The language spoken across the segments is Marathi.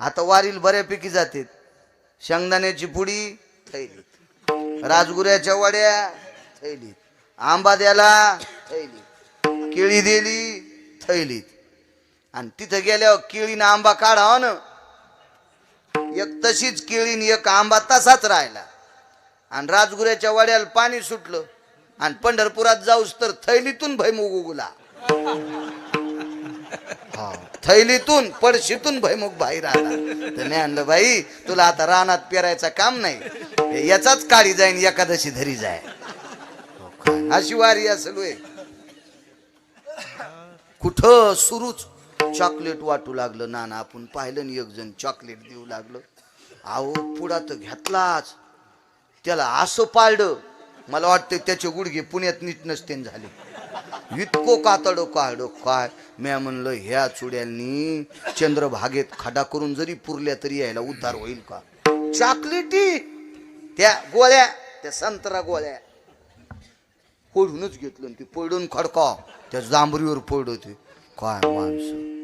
आता वारील बऱ्यापैकी जाते शेंगदाण्याची पुडी थैलीत. राजगुऱ्याच्या वड्या थैलीत. आंबा द्याला थैलीत. केळी दिली थैलीत. आणि तिथं गेल्यावर केळीनं आंबा काढावा ना. एक तशीच केळीन एक आंबा तसाच राहिला. आणि राजगुऱ्याच्या वाड्याला पाणी सुटलं. आणि पंढरपुरात जाऊस तर थैलीतून भैमुग उगला हा, थैलीतून पडशीतून भैमुख बाहेर आला. तर मी आणलं बाई तुला आता रानात पेरायचं काम नाही. याचाच काळी जाईन एकादशी धरी जाय. हो अशी वारी असेल कुठं सुरूच चॉकलेट वाटू लागलं. नाना आपण पाहिलं एक जण चॉकलेट देऊ लागलं. अहो पुढा तर घेतलाच. त्याला असं पाळलं. मला वाटतं त्याचे गुडघे पुण्यात नीट नसते झाले. इतको कातडो काढ काय? म्या म्हणलं ह्या चुड्यांनी चंद्रभागेत खडा करून जरी पुरल्या तरी यायला उद्धार होईल का? चॉकलेटी त्या गोळ्या त्या संत्रा गोळ्या. पडूनच घेतलं आणि ते पडून खडका. त्या जांभरीवर पोड होते. काय माणसं.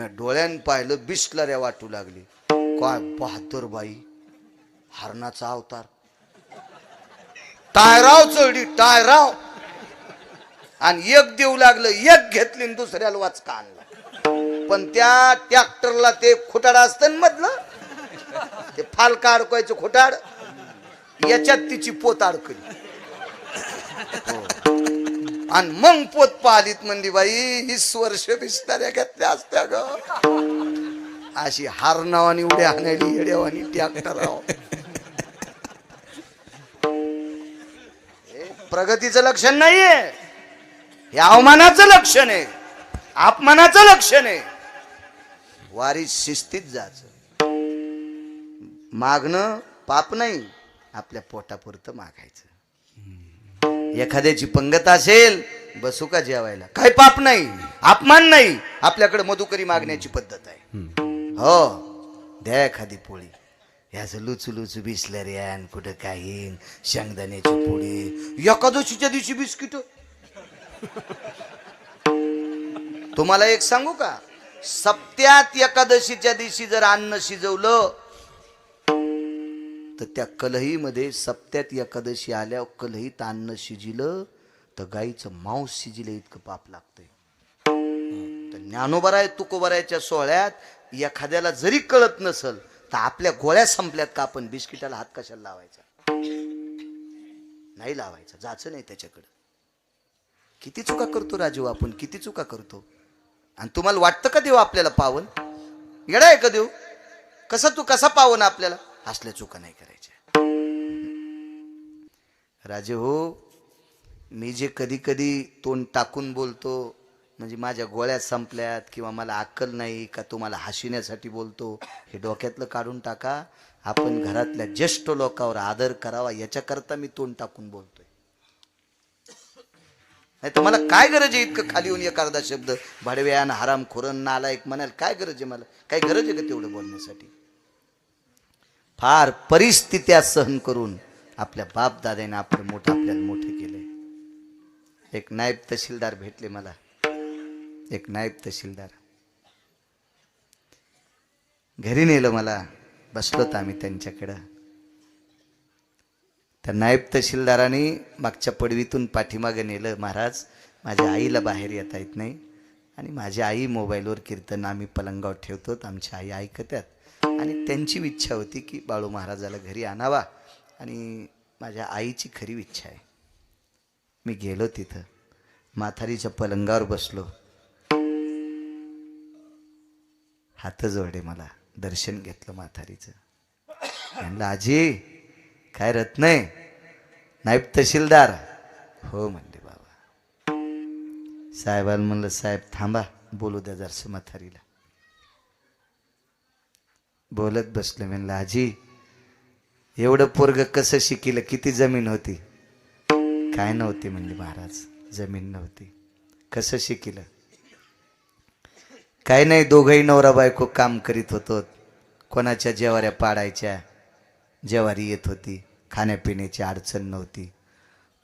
मी डोळ्यान पाहिलं बिस्लऱ्या वाटू लागली. काय बहादर बाई. हरणाचा अवतार. टायराव चढी टायराव. आणि एक देऊ लागलं एक घेतली दुसऱ्याला वाचका आणला. पण त्या ट्रॅक्टरला ते खुटाड असत ना मधलं ते फालका अडकवायचं खुटाड याच्यात तिची पोत अडकली. हो. आणि मग पोत पाहिलीत म्हणली बाई ही स्वर्ष बिस्ताऱ्या घेतल्या असत्या ग. अशी हार नावानी उड्या आणायली येड्यावानी ट्रॅक्टर प्रगतीचं लक्षण नाहीये. हे अवमानाचं लक्षण आहे. अपमानाचं लक्षण आहे. वारी शिस्तीत जायचं. मागणं पाप नाही आपल्या पोटापुरतं मागायचं. एखाद्याची पंगत असेल बसू का जेवायला. काही पाप नाही अपमान नाही आपल्याकडे मधुकरी मागण्याची पद्धत आहे. हो द्या एखादी पोळी. ह्याचं लुचू लुचू बिसलं कुठं काही शेंगदाण्याची पोळी एकादशीच्या दिवशी बिस्किट. तुम्हाला एक सांगू का? सप्त्यात एकादशीच्या दिवशी जर अन्न शिजवलं तर त्या कलहीमध्ये सप्त्यात एकादशी आल्या कलहीत अन्न शिजिलं तर गाईचं मांस शिजिलं इतकं पाप लागतंय. तर ज्ञानोबराय तुकोबरायच्या सोहळ्यात एखाद्याला जरी कळत नसल तर आपल्या गोळ्या संपल्यात का आपण? बिस्किटाला हात कशाला लावायचा? नाही लावायचा जायचं नाही त्याच्याकडं. किती चुका करतो राजू आपण किती चुका करतो? आणि तुम्हाला वाटतं का देव आपल्याला पावन? येडा आहे का देव? कसा तू कसा पावन आपल्याला? असल्या चुका नाही करायच्या. राजे हो मी जे कधी कधी तोंड टाकून बोलतो म्हणजे माझ्या गोळ्या संपल्यात किंवा मला अक्कल नाही का तुम्हाला हसविण्यासाठी बोलतो हे डोक्यातलं काढून टाका. आपण घरातल्या ज्येष्ठ लोकांवर आदर करावा याच्याकरता मी तोंड टाकून बोलतोय. नाही तुम्हाला काय गरज आहे इतकं खाली येऊन एखादा शब्द? भाडव्यान हराम खोरन नालायक म्हणाल काय गरज आहे मला? काय गरज आहे का तेवढं बोलण्यासाठी? फार परिस्थित्या सहन करून आपल्या बापदाद्याने आपलं मोठं आपल्याला मोठे केले एक नायब तहसीलदार भेटले मला. एक नायब तहसीलदार. घरी नेलं मला. बसलोत आम्ही त्यांच्याकडं. त्या नायब तहसीलदाराने मागच्या पडवीतून पाठीमागे नेलं. महाराज माझ्या आईला बाहेर येता येत नाही. आणि माझी आई मोबाईलवर कीर्तन आम्ही पलंगावर ठेवतो आमची आई ऐकत्यात. आणि त्यांची इच्छा होती की बाळू महाराजाला घरी आणावा. आणि माझ्या आईची खरी इच्छा आहे. मी गेलो तिथं. माथारीच्या पलंगावर बसलो. हात जोडे मला दर्शन घेतलं माथारीचं म्हणलं आजी काय रत्न आहे? नाईब तहसीलदार. हो म्हणले बाबा. साहेबाला म्हणलं साहेब थांबा बोलू द्या जरसं म्हातारीला. बोलत बसलो म्हणलं आजी एवढं पोरग कसं शिकिलं? किती जमीन होती? काय नव्हती म्हणली महाराज जमीन नव्हती. कसं शिकिलं? काय नाही दोघंही नवरा बायको काम करीत होतो कोणाच्या जेवाऱ्या पाडायच्या जेवारी येत होती. खाण्यापिण्याची अडचण नव्हती.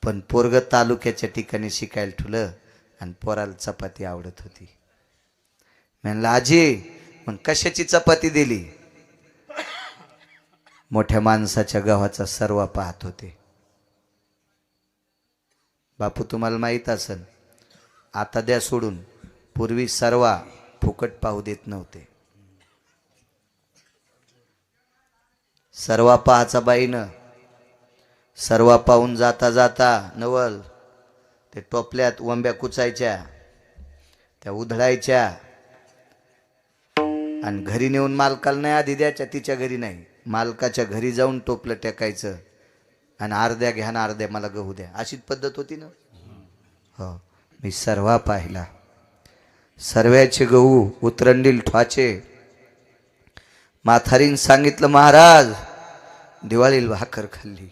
पण पोरग तालुक्याच्या ठिकाणी शिकायला ठुलं आणि पोराला चपाती आवडत होती. म्हणलं आजी मग कशाची चपाती दिली? मोठ्या माणसाच्या गव्हाचा सर्व पाहत होते. बापू तुम्हाला माहीत असेल आता द्या सोडून. पूर्वी सर्वा फुकट पाहू देत नव्हते. सर्वा पाहाचा बाईनं सर्वा पाहून जाता जाता नवल ते टोपल्यात वंब्या कुचायच्या त्या उधळायच्या. आणि घरी नेऊन मालकाला नाही आधी द्यायच्या तिच्या घरी नाही. मालकाच्या घरी जाऊन टोपलं टेकायचं आणि अर्ध्या घ्या ना अर्ध्या मला गहू द्या. अशीच पद्धत होती ना? हो. मी सर्वा पाहिला. सर्व्याचे गहू उतरंडील ठ्वाचे. माथारीन सांगितलं महाराज दिवाळीला भाकर खाल्ली.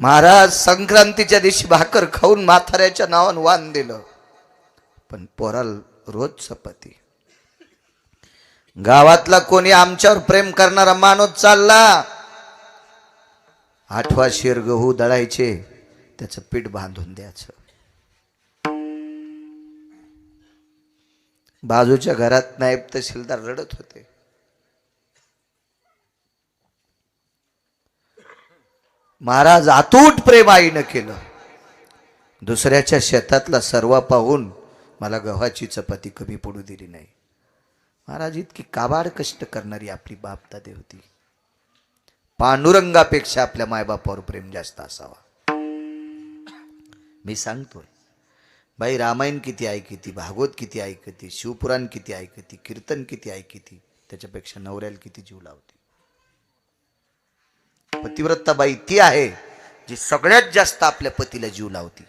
महाराज संक्रांतीच्या दिवशी भाकर खाऊन म्हाताऱ्याच्या नावानं वान दिलं. पण पोराला रोज चपाती. गावातला कोणी आमच्यावर प्रेम करणारा माणूस चालला. आठवा शेर गहू दळायचे त्याचं पीठ बांधून द्यायचं. बाजूच्या घरात नायब तहसीलदार रडत होते. महाराज अतूट प्रेम आईनं केलं. दुसऱ्याच्या शेतातला सर्व पाहून मला गव्हाची चपाती कमी पडू दिली नाही. महाराज इतकी काबाड कष्ट करणारी आपली बापदादे होती. पांडुरंगापेक्षा आपल्या मायबापावर प्रेम जास्त असावा. मी सांगतोय बाई रामायण किती ऐकती भागवत किती ऐकती शिवपुराण किती ऐकती कीर्तन किती ऐकती त्याच्यापेक्षा नवऱ्याला किती जीव लावते? पतिव्रता बाई ती आहे जी सगळ्यात जास्त आपल्या पतीला जीव लावती.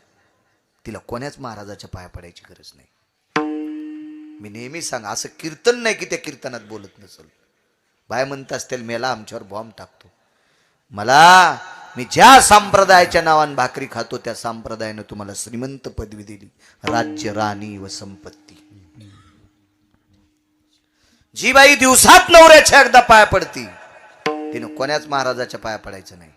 तिला कोण्याच महाराजाच्या पाया पडायची गरज नाही. मी नेहमी सांग असं कीर्तन नाही की त्या कीर्तनात बोलत नसल. बाय म्हणत असतील मेला आमच्यावर बॉम्ब टाकतो. मला मी ज्या संप्रदायाच्या नावान भाकरी खातो त्या संप्रदायानं तुम्हाला श्रीमंत पदवी दिली. राज्य राणी व संपत्ती. जी बाई दिवसात नवऱ्याच्या एकदा पाया पडती. तिनं कोण्याच महाराजाच्या पाया पडायचं नाही.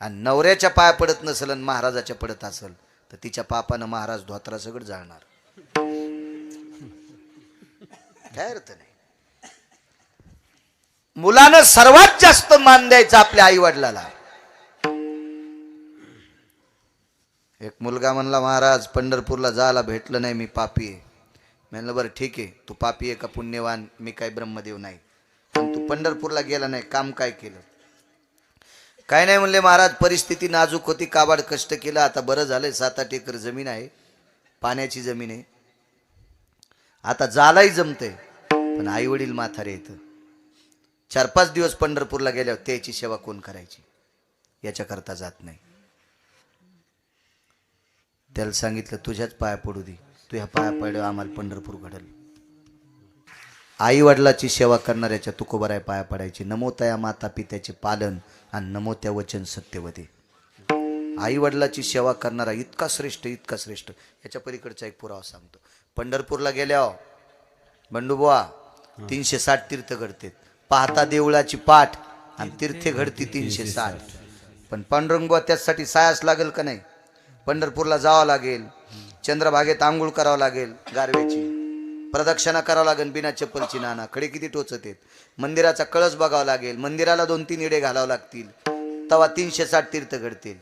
आणि नवऱ्याच्या पाया पडत नसेल आणि महाराजाच्या पडत असेल तर तिच्या पापानं महाराज धोत्रा सगळं जाळणार. काय अर्थ नाही. मुलानं सर्वात जास्त मान द्यायचा आपल्या आई वडिलाला एक मुलगा म्हणला महाराज पंढरपूरला जायला भेटलं नाही मी पापी आहे. म्हणलं बरं ठीक आहे. तू पापी आहे का पुण्यवान? मी काय ब्रह्मदेव नाही. तू पंढरपूरला गेला नाही काम काय केलं? काय नाही म्हणले महाराज परिस्थिती नाजूक होती काबाड कष्ट केलं. आता बरं झालंय सात आठ एकर जमीन आहे पाण्याची जमीन आहे. आता जालाही जमतंय पण आई वडील माथारे येतं चार पाच दिवस पंढरपूरला गेल्यावर त्याची सेवा कोण करायची? याच्याकरता जात नाही. त्याला सांगितलं तुझ्याच पाया पडू दे. तुझ्या पाया पडल्यावर आम्हाला पंढरपूर घडल. आई वडिलाची सेवा करणाऱ्याच्या तुकोबराय पाया पडायची. नमो तया माता पित्याचे पालन आणि नमो त्या वचन सत्यवते. आई वडिलाची सेवा करणारा इतका श्रेष्ठ इतका श्रेष्ठ. याच्या पलीकडचा एक पुरावा सांगतो. पंढरपूरला गेल्यावर बंडूबुवा तीनशे साठ तीर्थ घडते पाहता देवळाची पाठ आणि तीर्थे घडती तीनशे साठ. पण पांडुरंगबुवा त्यासाठी सायास लागेल का नाही? पंढरपूरला जावं लागेल. चंद्रभागेत आंघोळ करावं लागेल गारव्याची. प्रदक्षिणा करावं लागेल बिना चप्पलची नाना. खडे किती टोचत आहेत. मंदिराचा कळस बघावा लागेल. मंदिराला दोन तीन इडे घालावं लागतील. तवा तीनशे साठ तीर्थ घडतील.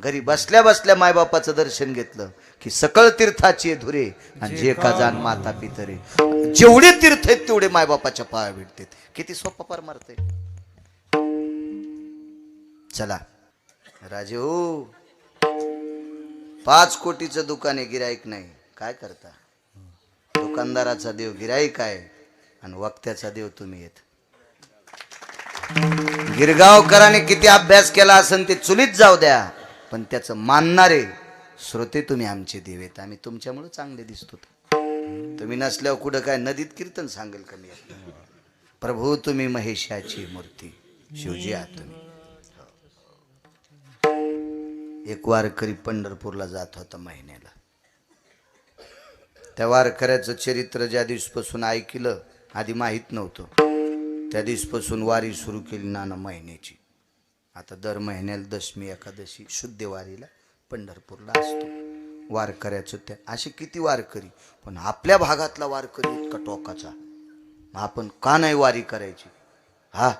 घरी बसल्या बसल्या मायबापाचं दर्शन घेतलं की सकळ तीर्थाची धुरे आणि जे का जाण माता पितरे. जेवढे तीर्थ आहेत तेवढे मायबापाच्या पाया भेटतात. किती सोपा पार मारते चला. राजे हो पाच कोटीचं दुकान आहे गिरायक नाही. काय करता? दुकानदाराचा देव गिराईक आहे आणि वक्त्याचा देव तुम्ही येत. गिरगावकरांनी किती अभ्यास केला असेल ते चुलीत जाऊ द्या पण त्याचं मानणारे श्रोते तुम्ही आमचे देव आहेत. आम्ही तुमच्यामुळे चांगले दिसतो. तुम्ही नसल्यावर कुठं काय नदीत कीर्तन सांगेल कमी प्रभू तुम्ही महेशाची मूर्ती शिवजी आहात तुम्ही. हो. एक वारकरी पंढरपूरला जात होता महिन्याला. त्या वारकऱ्याचं चरित्र ज्या दिवसपासून ऐकलं आधी माहीत नव्हतं. त्या दिवसपासून वारी सुरू केली नाना महिन्याची आता दर महिन्याला दशमी एकादशी शुद्ध वारीला पंढरपूरला असतो. वारकऱ्याचं त्या असे किती वारकरी पण आपल्या भागातला वारकरी इतका टोकाचा. मग आपण का नाही वारी करायची? हा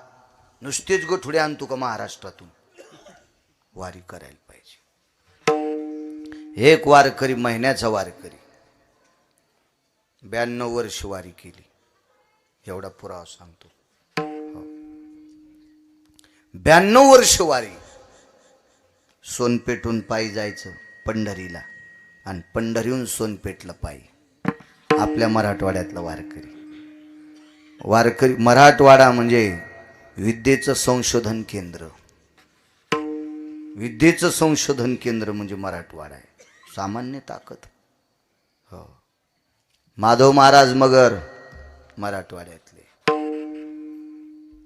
नुसतेच गोठुडे आणतो का महाराष्ट्रातून? वारी करायला पाहिजे. एक वारकरी महिन्याचा वारकरी. ब्याण्णव वर्ष वारी केली. एवढा पुरावा सांगतो. हो. ब्याण्णव वर्ष वारी. सोनपेठून पायी जायचं पंढरीला आणि पंढरीहून सोनपेठला पायी. आपल्या मराठवाड्यातला वारकरी. वारकरी मराठवाडा म्हणजे विद्येचं संशोधन केंद्र. विद्येचं संशोधन केंद्र म्हणजे मराठवाडा आहे. सामान्य ताकद. माधव महाराज मगर मराठवाड्यातले.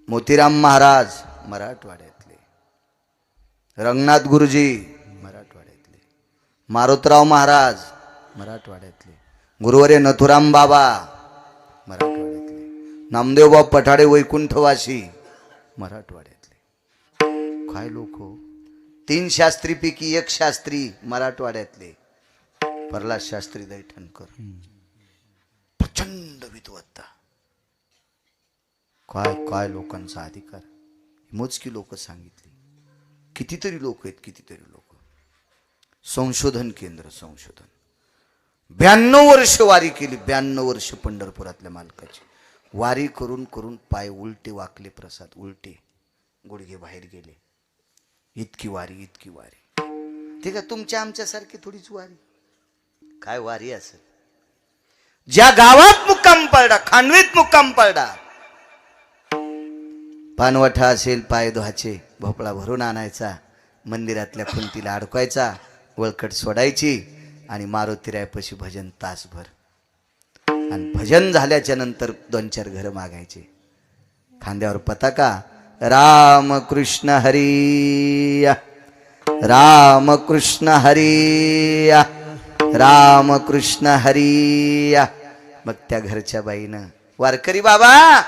मोतीराम महाराज मराठवाड्यातले. रंगनाथ गुरुजी मराठवाड्यातले. मारुतराव महाराज मराठवाड्यातले. गुरुवरे नथुराम बाबा मराठवाड्यातले. नामदेवबाब पठाडे वैकुंठवासी मराठवाड्यातले. काय लोक हो? तीन शास्त्रीपैकी एक शास्त्री मराठवाड्यातले. प्रल्हाद शास्त्री दैठणकर. प्रचंड विद्वत्ता काय काय लोकांचा अधिकार? मोजकी लोक सांगितली. कितीतरी लोक आहेत कितीतरी लोक. संशोधन केंद्र संशोधन. ब्याण्णव वर्ष वारी केली ब्याण्णव वर्ष पंढरपुरातल्या मालकाची. वारी करून करून पाय उलटे वाकले प्रसाद उलटे. गुडघे बाहेर गेले. इतकी वारी इतकी वारी. ठीक आहे तुमच्या आमच्यासारखी थोडीच वारी? काय वारी असेल? ज्या गावात मुक्काम पडला खानवीत मुक्काम पडला पानवठा असेल पाय धुवाचे भोपळा भरून आणायचा मंदिरातल्या खुंतीला अडकवायचा वळकट सोडायची आणि मारुतीरायपाशी भजन तासभर. आणि भजन झाल्याच्यानंतर दोन चार घरं मागायचे. खांद्यावर पताका राम कृष्ण हरिया राम कृष्ण हरिया राम कृष्ण हरी. मग त्या घरच्या बाईनं. वारकरी बाबा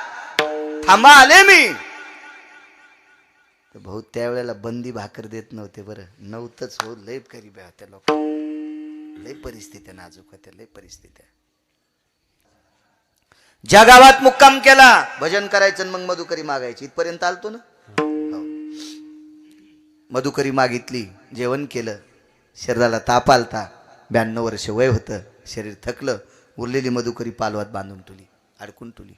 थांबा आले मी. भाऊ त्यावेळेला बंदी भाकर देत नव्हते बरं. नव्हतंच हो लय करी बा त्या लोक. लय परिस्थित्या नाजूक होत्या लय परिस्थित्या. ज्या गावात मुक्काम केला भजन करायचं मग मधुकरी मागायची. इथपर्यंत आलतो ना? हो. मधुकरी मागितली जेवण केलं. शरीराला ताप आलता. ब्याण्णव वर्ष वय होतं शरीर थकलं उरलेली मधुकरी पालवात बांधून तुली अडकून तुली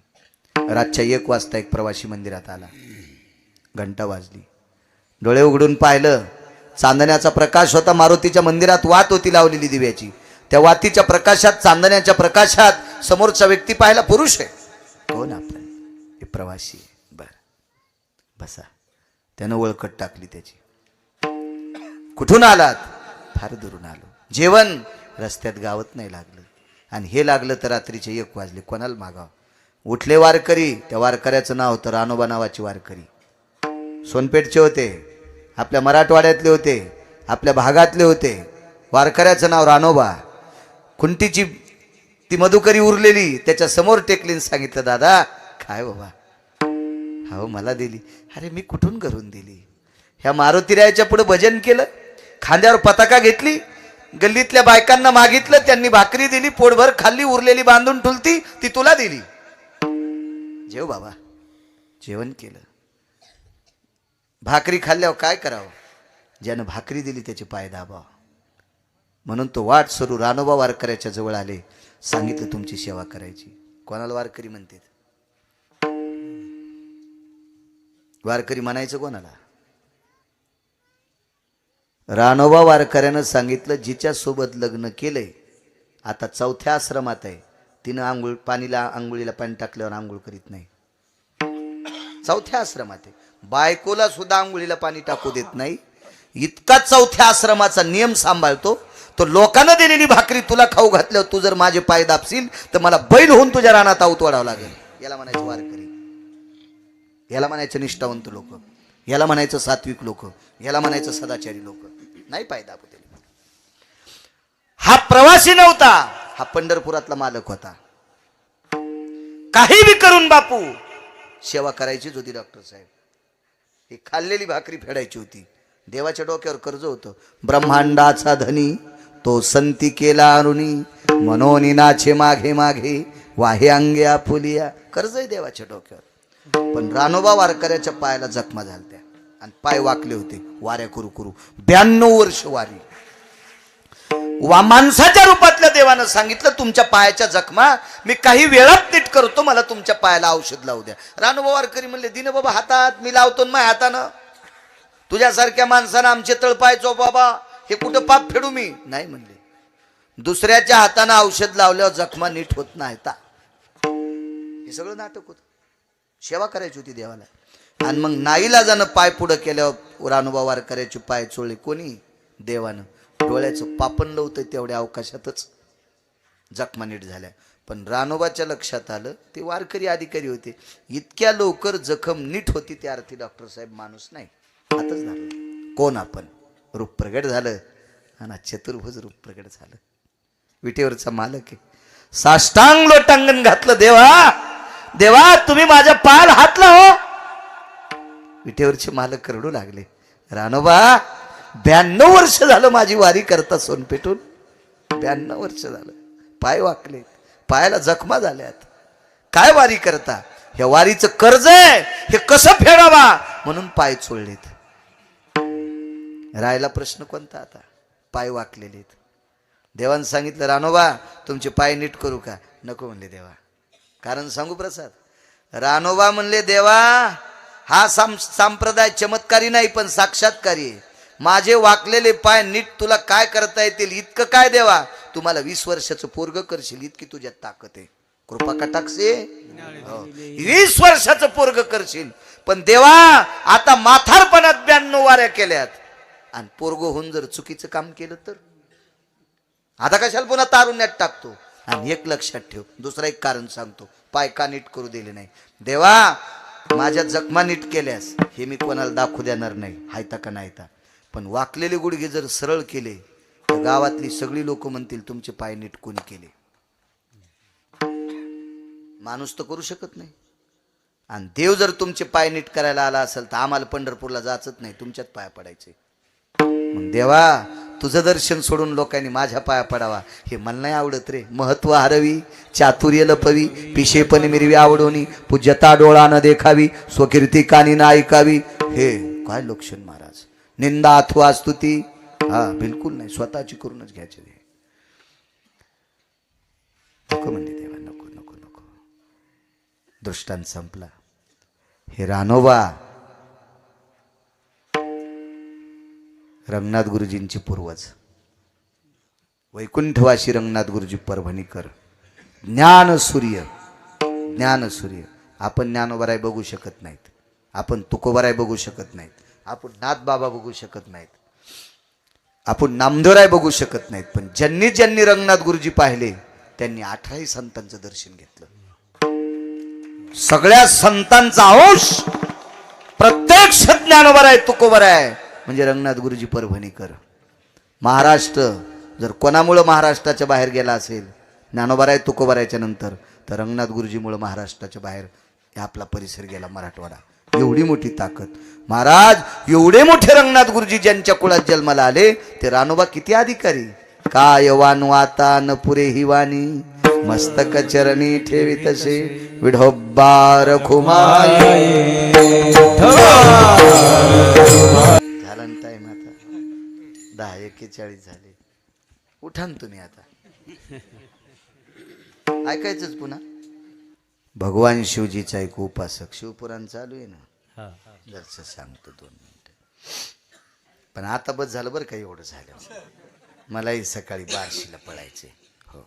रातच्या एक वाजता एक प्रवासी मंदिरात आला. घंटा वाजली. डोळे उघडून पाहिलं चांदण्याचा प्रकाश होता मारुतीच्या मंदिरात वात होती लावलेली दिव्याची. त्या वातीच्या प्रकाशात चांदण्याच्या प्रकाशात समोरचा व्यक्ती पाहिला पुरुष आहे. कोण आपण? हे प्रवासी आहे. बर. बसा. त्यानं ओळखट टाकली त्याची. कुठून आलात? फार दुरून आलो. जेवण रस्त्यात गावत नाही लागलं. आणि हे लागलं तर रात्रीचे एक वाजले कोणाला मागाव? उठले वारकरी त्या वारकऱ्याचं नाव होतं रानोबा नावाची वारकरी. सोनपेठचे होते आपल्या मराठवाड्यातले होते आपल्या भागातले होते. वारकऱ्याचं नाव रानोबा. खुंटीची ती मधुकरी उरलेली त्याच्यासमोर टेकलीन सांगितलं दादा काय बाबा? हो मला दिली. अरे मी कुठून करून दिली? ह्या मारुतीरायाच्या पुढे भजन केलं? खांद्यावर पताका घेतली? गल्लीतल्या बायकांना मागितलं त्यांनी भाकरी दिली पोटभर खाल्ली उरलेली बांधून ठुलती ती तुला दिली. जेव बाबा जेवण केलं. भाकरी खाल्ल्यावर काय करावं? ज्यानं भाकरी दिली त्याचे पाय दाबाव. म्हणून तो वाट सरू रानोबा वारकऱ्याच्या जवळ आले सांगितलं तुमची सेवा करायची. कोणाला वारकरी म्हणते वारकरी म्हणायचं कोणाला? रानोबा वारकऱ्यानं सांगितलं जिच्यासोबत लग्न लग्न केलंय आता चौथ्या आश्रमात आहे. तिनं आंघोळ पाणीला आंघोळीला पाणी टाकल्यावर आंघोळ करीत नाही. चौथ्या आश्रमात आहे. बायकोला सुद्धा आंघोळीला पाणी टाकू देत नाही. इतका चौथ्या आश्रमाचा नियम सांभाळतो तो लोकांना दिलेली भाकरी तुला खाऊ घातल्यावर तू जर माझे पाय दाबशील तर मला बैल होऊन तुझ्या रानात आऊत वाढावं लागेल. याला म्हणायचं वारकरी. याला म्हणायचं निष्ठावंत लोक. याला म्हणायचं सात्विक लोक याला म्हणायचं सदाचारी लोक. नाही पाय हा प्रवासी नव्हता हा पंढरपुरातला मालक होता. काही बी करून बापू सेवा करायचीच होती डॉक्टर साहेब. ही खाल्लेली भाकरी फेडायची होती. देवाच्या डोक्यावर कर्ज होतं. ब्रह्मांडाचा धनी तो संती केला अरुणी. मनोनी नाचे मागे मागे वाहे अंगे आपुलिया कर्ज आहे देवाच्या डोक्यावर. पण रानोबा वारकऱ्याच्या पायाला जखमा झाल्या आणि पाय वाकले होते. वाऱ्या करू करू. ब्याण्णव वर्ष वारी. वा माणसाच्या रूपातल्या देवानं सांगितलं तुमच्या पायाच्या जखमा मी काही वेळात नीट करतो. मला तुमच्या पायाला औषध लावू द्या. रानोबा वारकरी म्हणले दिन बाबा हातात मी लावतो ना माझ्या हातानं. तुझ्यासारख्या माणसानं आमचे तळपाय चो बाबा हे कुठं पाप फेडू मी? नाही म्हणले. दुसऱ्याच्या हातानं औषध लावल्यावर जखमा नीट होत नाही ता हे सगळं नाटक होत. सेवा करायची होती देवाला. आणि मग नाईलाजानं पाय पुढं केल्यावर रानोबा वार करायची पाय चोळले. कोणी? देवानं. डोळ्याचं पापण लवतं तेवढ्या अवकाशातच. जखमा नीट झाल्या. पण रानोबाच्या लक्षात आलं ते वारकरी अधिकारी होते. इतक्या लवकर जखम नीट होती त्या अर्थी डॉक्टर साहेब माणूस नाही. आताच झालं कोण आपण? रूप प्रगट झालं. आणि चतुर्भुज रूप प्रगट झालं. विटेवरचा मालक आहे. साष्टांग लोटांगण घातलं देवा. देवा तुम्ही माझ्या पाल हात लाव. विठेवरचे मालक करडू लागले. रानोबा ब्याण्णव वर्ष झालं माझी वारी करता सोन पेटून. ब्याण्णव वर्ष झालं. पाय वाकले पायाला जखमा झाल्यात. काय वारी करता? ह्या वारीचं कर्ज आहे. हे कसं फेडावा? म्हणून पाय चोळलेत. राहायला प्रश्न कोणता आता? पाय वाकलेले आहेत देवानं सांगितलं रानोबा तुमचे पाय नीट करू का? नको म्हणले देवा. कारण सांगू प्रसाद रानोबा म्हणले देवा हा साम सांप्रदाय चमत्कारी नाही पण साक्षात्कारी माझे वाकलेले पाय नीट तुला काय करता येतील इतकं काय देवा? तुम्हाला वीस वर्षाचं पोरग करशील इतकी तुझ्यात ताकद आहे. कृपा कटाक्षे हो. वीस वर्षाचं पोरग करशील. पण देवा आता माथारपणात ब्याण्णव वाऱ्या केल्यात. आणि पोरग होऊन जर चुकीचं काम केलं तर? आता कशाला पुन्हा तारुण्यात टाकतो? आणि एक लक्षात ठेव दुसरं एक कारण सांगतो. पाय का नीट करू दिले नाही? देवा माझ्या जखमा नीट केल्यास हे मी कोणाला दाखवू देणार नाही. हायता का नाहीता पण वाकलेले गुडघे जर सरळ केले तर गावातली सगळी लोक म्हणतील तुमचे पाय नीट कोणी केले? माणूस तर करू शकत नाही. आणि देव जर तुमचे पाय नीट करायला आला असेल तर आम्हाला पंढरपूरला जायचंच नाही. तुमच्यात पाया पडायचे. मग देवा तुझं दर्शन सोडून लोकांनी माझ्या पाया पडावा. हे मला नाही आवडत रे. महत्त्व हरवी चातुर्य लपवी पिशेपण मिरवी आवडोनी पूज्यता डोळा न देखावी स्वकीर्ती कानी न ऐकावी. हे काय लोक्षण महाराज? निंदा अथवा स्तुती? हा बिलकुल नाही. स्वतःची करूनच घ्यायचे ते. नको म्हणते देवा नको नको नको. दृष्टांत संपला. हे रानोबा रंगनाथ गुरुजींचे पूर्वज. वैकुंठवासी रंगनाथ गुरुजी परभणीकर. ज्ञान सूर्य ज्ञान सूर्य. आपण ज्ञानोबराय बघू शकत नाहीत. आपण तुकोबराय बघू शकत नाहीत. आपण नाथ बाबा बघू शकत नाहीत. आपण नामदेवराय बघू शकत नाहीत. पण ज्यांनी ज्यांनी रंगनाथ गुरुजी पाहिले त्यांनी अठराही संतांचं दर्शन घेतलं. सगळ्या संतांचा अंश प्रत्यक्ष ज्ञानोबर आहे तुकोबर आहे म्हणजे रंगनाथ गुरुजी परभणीकर. महाराष्ट्र जर कोणामुळं महाराष्ट्राच्या बाहेर गेला असेल ज्ञानोबाराय तुकोबारायच्या नंतर तर रंगनाथ गुरुजीमुळं महाराष्ट्राच्या बाहेर आपला परिसर गेला मराठवाडा. एवढी मोठी ताकद. महाराज एवढे मोठे रंगनाथ गुरुजी ज्यांच्या कुळात जन्माला आले ते रानोबा किती अधिकारी? काय वाता न पुरे ही वाणी मस्तक चरणी ठेवी तसे विढोबार खुमाई एक्केचाळीस झाले. उठा ना तुम्ही आता. ऐकायचंच पुन्हा. भगवान शिवजीचा एक उपासक शिवपुराण चालू आहे ना. जरस सांगतो दोन मिनिटं. पण आता बस झालं बरं का एवढं झालं. मलाही सकाळी बारशीला पळायचे हो.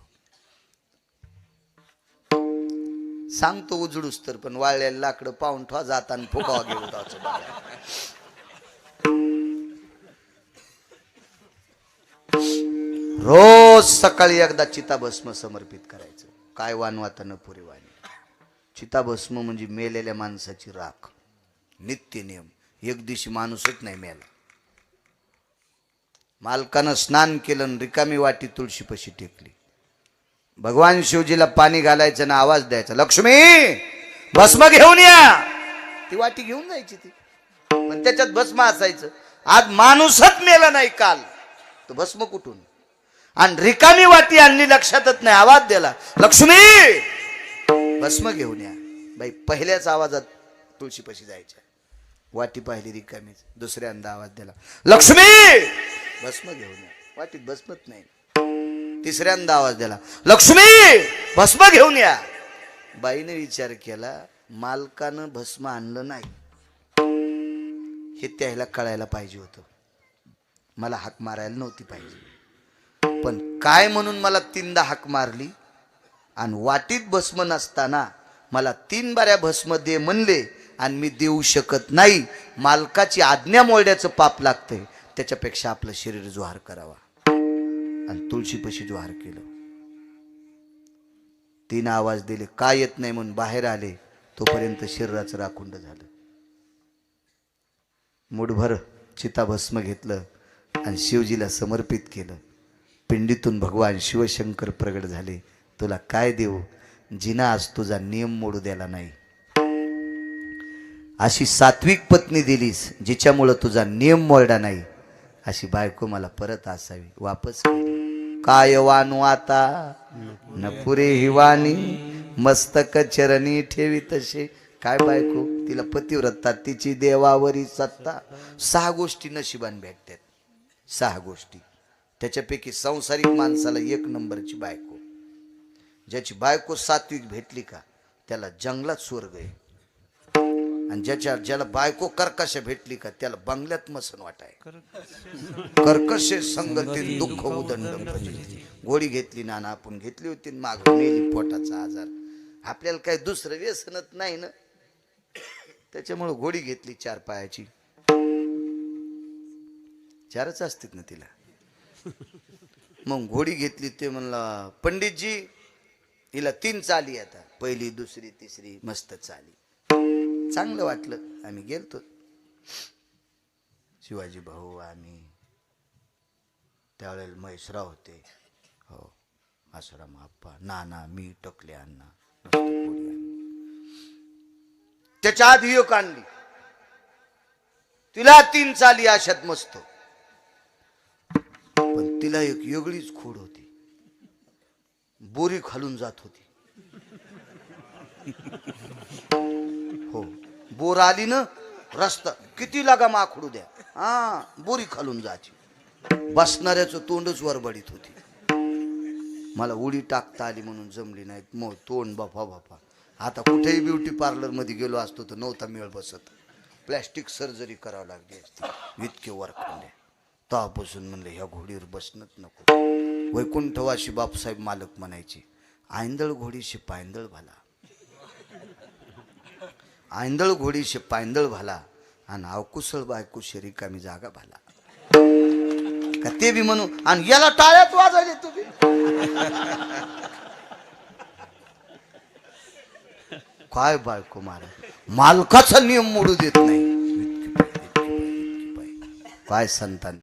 सांगतो उजडूस तर पण वाळलेलं लाकडं पाहून ठेवा जाताना फुकावा घेऊ रोज सकाळी एकदा चिताभस्म समर्पित करायचं. काय वानवाता न पुरी वाणी. चिताभस्म म्हणजे मेलेल्या माणसाची राख. नित्य नियम. एक दिवशी माणूसच नाही मेला. मालकानं स्नान केलं रिकामी वाटी तुळशीपशी टेकली. भगवान शिवजीला पाणी घालायचं ना आवाज द्यायचा लक्ष्मी भस्म घेऊन या. ती वाटी घेऊन जायची ती. पण त्याच्यात भस्म असायचं. आज माणूसच मेला नाही काल. तो भस्म कुठून? आणि रिकामी वाटी आणली लक्षातच नाही. आवाज दिला. लक्ष्मी! भस्म घेऊन या. बाई पहिल्याच आवाजात तुळशीपाशी जायच्या. वाटी पाहिली रिकामी दुसऱ्यांदा आवाज दिला. लक्ष्मी! भस्म घेऊन या. वाटीत भस्मत नाही. तिसऱ्यांदा आवाज दिला. लक्ष्मी! भस्म घेऊन या. बाईने विचार केला मालकानं भस्म आणलं नाही. हे त्याला कळायला पाहिजे होतं. मला हाक मारायला नव्हती पाहिजे. पण काय म्हणून मला तीनदा हाक मारली? आणि वाटीत भस्म नसताना मला तीन बाऱ्या भस्म दे म्हणले आणि मी देऊ शकत नाही. मालकाची आज्ञा मोडण्याचं पाप लागतंय. त्याच्यापेक्षा आपलं शरीर जोहार करावा. आणि तुळशीपाशी जोहार केलं. तीन आवाज दिले काय येत नाही? म्हणून बाहेर आले. तोपर्यंत शरीराचं राखुंड झालं. मुठभर चिताभस्म घेतलं आणि शिवजीला समर्पित केलं. पिंडीतून भगवान शिवशंकर प्रगट झाले. तुला काय देऊ? जिना आज तुझा नियम मोडू द्याला नाही. अशी सात्विक पत्नी दिलीस जिच्यामुळं तुझा नियम मोडला नाही. अशी बायको मला परत असावी. वापस काय वानू आता? न हिवानी. मस्तक चरणी ठेवी तसे. काय बायको? तिला पतिव्रता तिची देवावरी सत्ता. सहा गोष्टी नशिबान भेटतात. सहा गोष्टी. त्याच्यापैकी संसारिक माणसाला एक नंबरची बायको. ज्याची बायको सात्विक भेटली का त्याला जंगलात स्वर्ग आहे. आणि ज्याच्या ज्याला बायको कर्कश भेटली का त्याला बंगल्यात मसन वाटाय. कर्कश संगती दुःख उदंड. गोळी घेतली ना आपण घेतली होती माग मेली पोटाचा आजार. आपल्याला काही दुसरं व्यसनच नाही ना? त्याच्यामुळे गोळी घेतली चार पायाची. चारच असतात ना तिला. मग घोडी घेतली ते म्हणला पंडितजी हिला तीन चाली आता. पहिली दुसरी तिसरी मस्त चाली. चांगलं वाटलं. आम्ही गेलतो. शिवाजी भाऊ आम्ही. त्यावेळेला महेशराव होते. हो. आसराम आप्पा नाना मी टकले अण्णा. त्याच्या आधी एक आणली. तिला तीन चाली आशात मस्त. तिला एक वेगळीच खोड होती. बोरी खालून जात होती. हो बोर आली ना रस्ता किती लागा माखडू द्या. हा बोरी खालून जायची. बसणाऱ्याचं तोंडच वरबडीत होती. मला उडी टाकता आली म्हणून जमली नाहीत. मग तोंड बाफा बाफा. आता कुठेही ब्युटी पार्लरमध्ये गेलो असतो तर नव्हता मेळ बसत. प्लॅस्टिक सर्जरी करावी लागली असती. इतके वरखंडे तेव्हापासून म्हणलं ह्या घोडीवर बसणंच नको. वैकुंठवाशी बापसाहेब मालक म्हणायचे आयंदळ घोडीशी पायंदळ भाला. आयंदळ घोडीशी पायंदळ भाला आणि अवकुसळ बायको रिकामी जागा भाला. का ते बी म्हणू आणि याला टाळ्यात वाजवले तुम्ही. काय बायको मारा मालकाचा नियम मोडू देत नाही. काय संतान.